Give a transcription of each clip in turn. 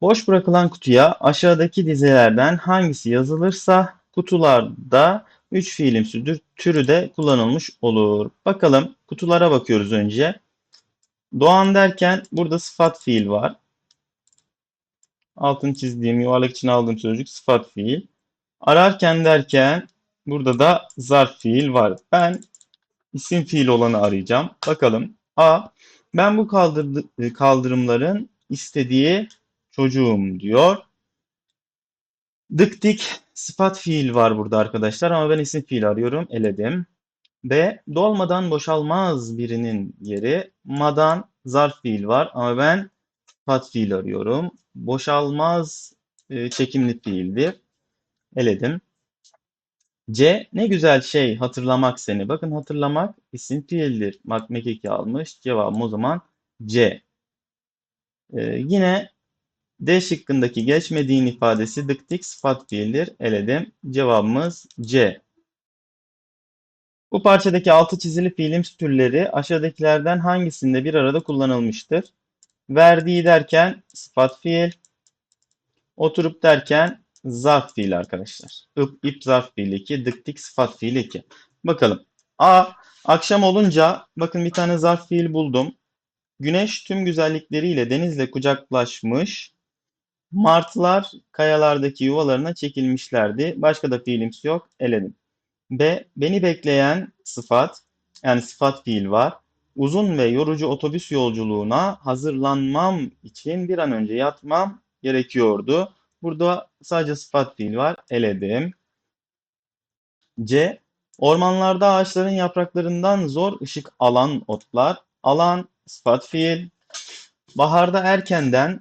Boş bırakılan kutuya aşağıdaki dizelerden hangisi yazılırsa kutularda üç fiilim südür- türü de kullanılmış olur. Bakalım kutulara bakıyoruz önce. Doğan derken burada sıfat fiil var. Altın çizdiğim yuvarlak için aldığım sözcük sıfat fiil. Ararken derken burada da zarf fiil var. Ben isim fiil olanı arayacağım. Bakalım. A. Ben bu kaldırdı- kaldırımların istediği çocuğum diyor. Dık dik sıfat fiil var burada arkadaşlar ama ben isim fiil arıyorum. Eledim. B. Dolmadan boşalmaz birinin yeri. Madan zarf fiil var ama ben sıfat fiil arıyorum. Boşalmaz e, çekimli fiildir. Eledim. C. Ne güzel şey hatırlamak seni. Bakın hatırlamak isim fiildir. Mak mekeki almış. Cevabım o zaman C. Ee, yine D şıkkındaki geçmediğin ifadesi dık dik sıfat fiildir. Eledim. Cevabımız C. Bu parçadaki altı çizili fiilim türleri aşağıdakilerden hangisinde bir arada kullanılmıştır? Verdiği derken sıfat fiil, oturup derken zarf fiil arkadaşlar. Ip, ip zarf fiil 2, dık dik sıfat fiil 2. Bakalım. A. Akşam olunca bakın bir tane zarf fiil buldum. Güneş tüm güzellikleriyle denizle kucaklaşmış. Martılar kayalardaki yuvalarına çekilmişlerdi. Başka da fiilimiz yok. Eledim. B. Beni bekleyen sıfat yani sıfat fiil var. Uzun ve yorucu otobüs yolculuğuna hazırlanmam için bir an önce yatmam gerekiyordu. Burada sadece sıfat fiil var. Eledim. C. Ormanlarda ağaçların yapraklarından zor ışık alan otlar. Alan sıfat fiil. Baharda erkenden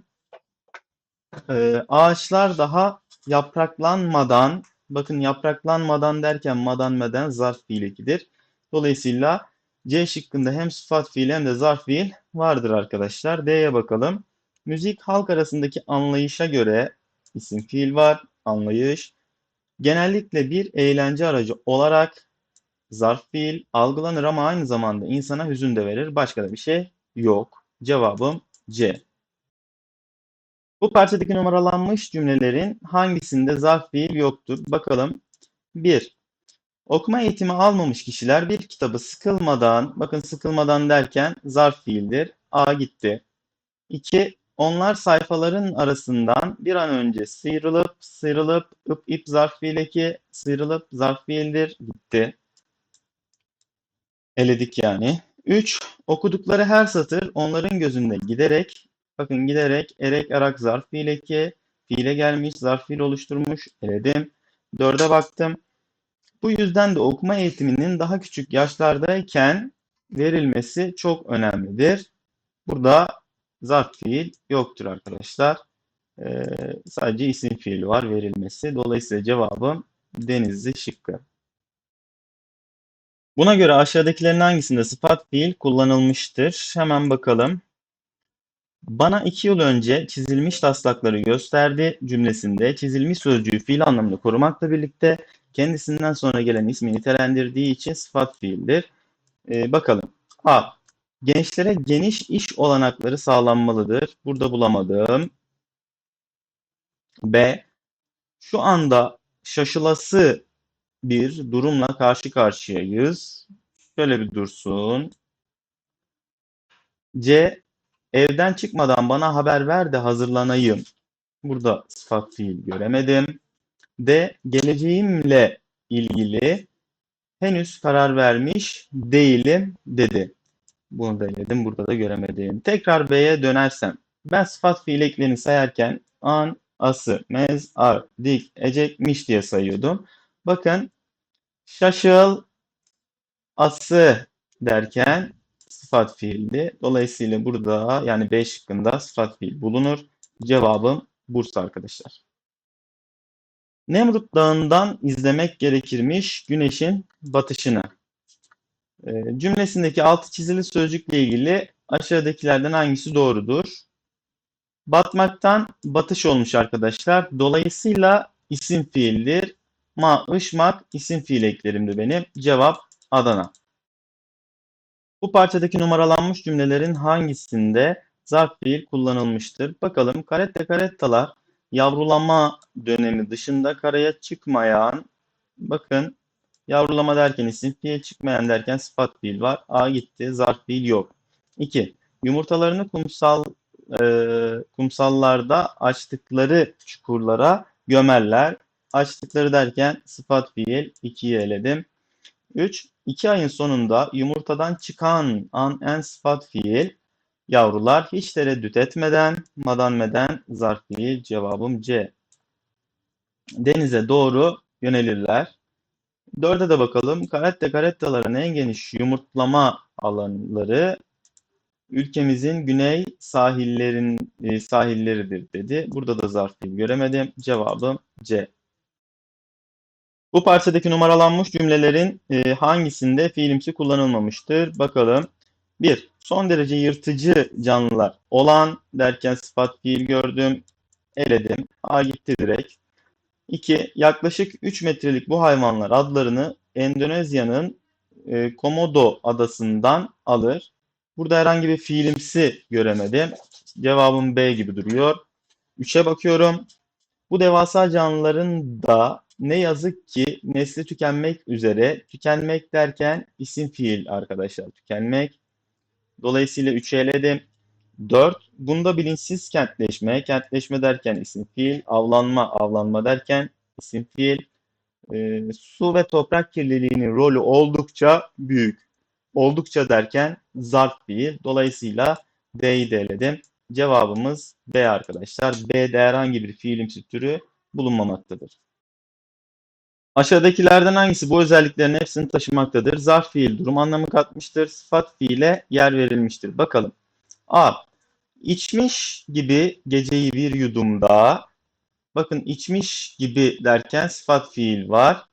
e, ağaçlar daha yapraklanmadan bakın yapraklanmadan derken madan meden zarf fiil ekidir. Dolayısıyla C şıkkında hem sıfat fiil hem de zarf fiil vardır arkadaşlar. D'ye bakalım. Müzik halk arasındaki anlayışa göre isim fiil var. Anlayış. Genellikle bir eğlence aracı olarak zarf fiil algılanır ama aynı zamanda insana hüzün de verir. Başka da bir şey yok. Cevabım C. Bu parçadaki numaralanmış cümlelerin hangisinde zarf fiil yoktur? Bakalım. 1. Okuma eğitimi almamış kişiler bir kitabı sıkılmadan, bakın sıkılmadan derken zarf fiildir. A gitti. 2. Onlar sayfaların arasından bir an önce sıyrılıp, sıyrılıp, ıp ip zarf fiil eki, sıyrılıp zarf fiildir. Gitti. Eledik yani. 3. Okudukları her satır onların gözünde giderek, bakın giderek, erek, arak zarf fiil eki, fiile gelmiş, zarf fiil oluşturmuş. Eledim. 4'e baktım. Bu yüzden de okuma eğitiminin daha küçük yaşlardayken verilmesi çok önemlidir. Burada zarf fiil yoktur arkadaşlar. Ee, sadece isim fiili var verilmesi. Dolayısıyla cevabım Denizli şıkkı. Buna göre aşağıdakilerin hangisinde sıfat fiil kullanılmıştır? Hemen bakalım. Bana iki yıl önce çizilmiş taslakları gösterdi cümlesinde çizilmiş sözcüğü fiil anlamını korumakla birlikte kendisinden sonra gelen ismi nitelendirdiği için sıfat fiildir. Ee, bakalım. A. Gençlere geniş iş olanakları sağlanmalıdır. Burada bulamadım. B. Şu anda şaşılası bir durumla karşı karşıyayız. Şöyle bir dursun. C. Evden çıkmadan bana haber ver de hazırlanayım. Burada sıfat fiil göremedim. D. Geleceğimle ilgili henüz karar vermiş değilim dedi. Bunu da eledim. Burada da göremedim. Tekrar B'ye dönersem. Ben sıfat fiil eklerini sayarken an, ası, mez, ar, dik, ecek, miş diye sayıyordum. Bakın şaşıl, ası derken sıfat fiildi. Dolayısıyla burada yani B şıkkında sıfat fiil bulunur. Cevabım Bursa arkadaşlar. Nemrut Dağı'ndan izlemek gerekirmiş güneşin batışını. E, cümlesindeki altı çizili sözcükle ilgili aşağıdakilerden hangisi doğrudur? Batmaktan batış olmuş arkadaşlar. Dolayısıyla isim fiildir. Ma, ışmak isim fiil eklerimdi benim. Cevap Adana. Bu parçadaki numaralanmış cümlelerin hangisinde zarf fiil kullanılmıştır. Bakalım karette karettalar yavrulama dönemi dışında karaya çıkmayan bakın yavrulama derken isim fiil çıkmayan derken sıfat fiil var. A gitti zarf fiil yok. 2. Yumurtalarını kumsal e, kumsallarda açtıkları çukurlara gömerler. Açtıkları derken sıfat fiil 2'yi eledim. 3. 2 ayın sonunda yumurtadan çıkan an en sıfat fiil yavrular hiç tereddüt etmeden madan meden zarf fiil cevabım C. Denize doğru yönelirler. Dörde de bakalım. Karette karettaların en geniş yumurtlama alanları ülkemizin güney sahillerin e, sahilleridir dedi. Burada da zarf fiil göremedim. Cevabım C. Bu parçadaki numaralanmış cümlelerin e, hangisinde fiilimsi kullanılmamıştır? Bakalım. 1. Son derece yırtıcı canlılar olan derken sıfat fiil gördüm. Eledim. A gitti direkt. 2. Yaklaşık 3 metrelik bu hayvanlar adlarını Endonezya'nın e, Komodo adasından alır. Burada herhangi bir fiilimsi göremedim. Cevabım B gibi duruyor. 3'e bakıyorum. Bu devasa canlıların da ne yazık ki nesli tükenmek üzere. Tükenmek derken isim fiil arkadaşlar. Tükenmek. Dolayısıyla 3'ü eledim. 4. Bunda bilinçsiz kentleşme. Kentleşme derken isim fiil. Avlanma, avlanma derken isim fiil. E, su ve toprak kirliliğinin rolü oldukça büyük. Oldukça derken zarf fiil. Dolayısıyla D'yi de eledim. Cevabımız B arkadaşlar. B'de herhangi bir fiilimsi türü bulunmamaktadır. Aşağıdakilerden hangisi bu özelliklerin hepsini taşımaktadır? Zarf fiil durum anlamı katmıştır. Sıfat fiile yer verilmiştir. Bakalım. A. İçmiş gibi geceyi bir yudumda. Bakın içmiş gibi derken sıfat fiil var.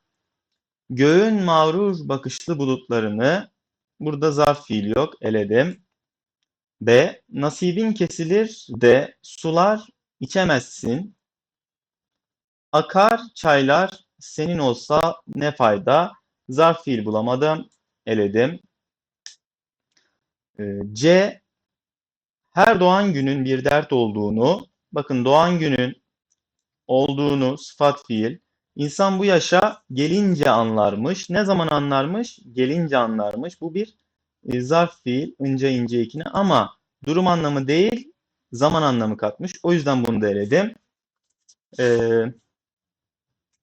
Göğün mağrur bakışlı bulutlarını burada zarf fiil yok. Eledim. B. Nasibin kesilir de sular içemezsin. Akar çaylar senin olsa ne fayda? Zarf fiil bulamadım. Eledim. Ee, C. Her doğan günün bir dert olduğunu, bakın doğan günün olduğunu sıfat fiil. İnsan bu yaşa gelince anlarmış. Ne zaman anlarmış? Gelince anlarmış. Bu bir e, zarf fiil ince ince ikini ama durum anlamı değil zaman anlamı katmış. O yüzden bunu da eledim. Ee,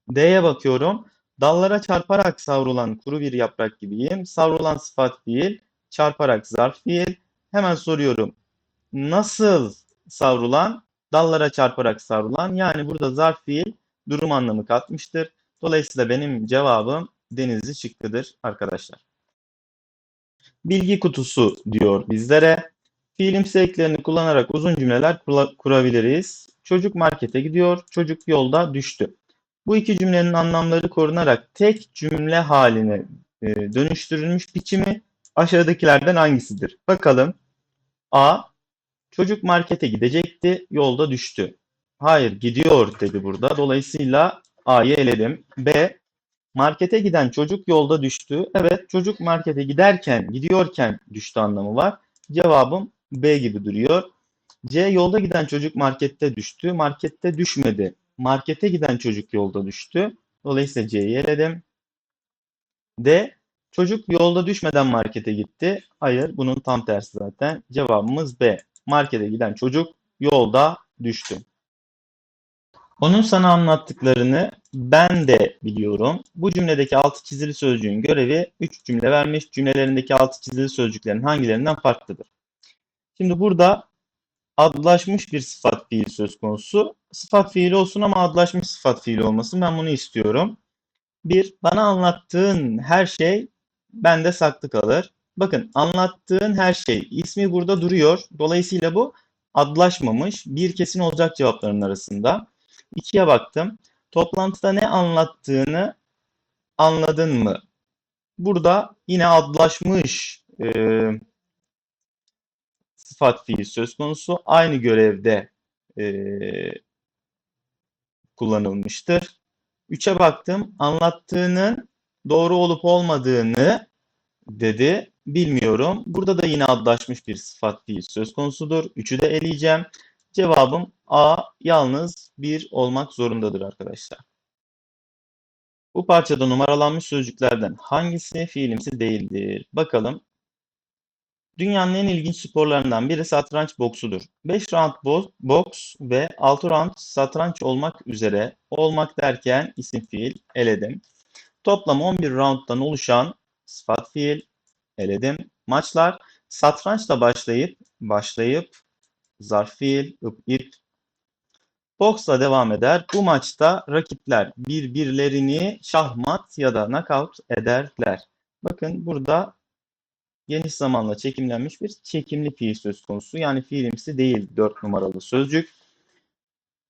D'ye bakıyorum. Dallara çarparak savrulan kuru bir yaprak gibiyim. Savrulan sıfat fiil, çarparak zarf fiil. Hemen soruyorum. Nasıl savrulan? Dallara çarparak savrulan. Yani burada zarf fiil durum anlamı katmıştır. Dolayısıyla benim cevabım denizli çıktıdır arkadaşlar. Bilgi kutusu diyor bizlere. Fiilimsi eklerini kullanarak uzun cümleler kurabiliriz. Çocuk markete gidiyor, çocuk yolda düştü. Bu iki cümlenin anlamları korunarak tek cümle haline e, dönüştürülmüş biçimi aşağıdakilerden hangisidir? Bakalım. A. Çocuk markete gidecekti, yolda düştü. Hayır, gidiyor dedi burada. Dolayısıyla A'yı eledim. B. Markete giden çocuk yolda düştü. Evet, çocuk markete giderken, gidiyorken düştü anlamı var. Cevabım B gibi duruyor. C. Yolda giden çocuk markette düştü. Markette düşmedi. Markete giden çocuk yolda düştü. Dolayısıyla C'yi eledim. D. Çocuk yolda düşmeden markete gitti. Hayır, bunun tam tersi zaten. Cevabımız B. Markete giden çocuk yolda düştü. Onun sana anlattıklarını ben de biliyorum. Bu cümledeki altı çizili sözcüğün görevi 3 cümle vermiş. Cümlelerindeki altı çizili sözcüklerin hangilerinden farklıdır? Şimdi burada adlaşmış bir sıfat fiil söz konusu. Sıfat fiili olsun ama adlaşmış sıfat fiili olmasın. Ben bunu istiyorum. Bir, bana anlattığın her şey bende saklı kalır. Bakın anlattığın her şey ismi burada duruyor. Dolayısıyla bu adlaşmamış. Bir kesin olacak cevapların arasında. İkiye baktım. Toplantıda ne anlattığını anladın mı? Burada yine adlaşmış e, sıfat fiil söz konusu. Aynı görevde e, kullanılmıştır. Üçe baktım. Anlattığının doğru olup olmadığını dedi. Bilmiyorum. Burada da yine adlaşmış bir sıfat fiil söz konusudur. Üçü de eleyeceğim. Cevabım A yalnız bir olmak zorundadır arkadaşlar. Bu parçada numaralanmış sözcüklerden hangisi fiilimsi değildir? Bakalım. Dünyanın en ilginç sporlarından biri satranç boksudur. 5 round bo- boks ve 6 round satranç olmak üzere olmak derken isim fiil eledim. Toplam 11 rounddan oluşan sıfat fiil eledim. Maçlar satrançla başlayıp başlayıp zarf fiil ıp ip boksla devam eder. Bu maçta rakipler birbirlerini şahmat ya da knockout ederler. Bakın burada geniş zamanla çekimlenmiş bir çekimli fiil söz konusu. Yani fiilimsi değil 4 numaralı sözcük.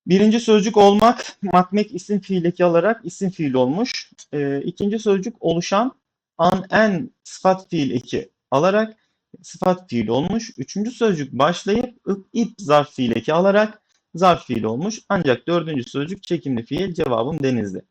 Birinci sözcük olmak, makmek isim fiil eki alarak isim fiil olmuş. Ee, ikinci sözcük oluşan an en sıfat fiil eki alarak sıfat fiil olmuş. Üçüncü sözcük başlayıp ıp ip zarf fiil eki alarak zarf fiil olmuş. Ancak dördüncü sözcük çekimli fiil cevabım denizli.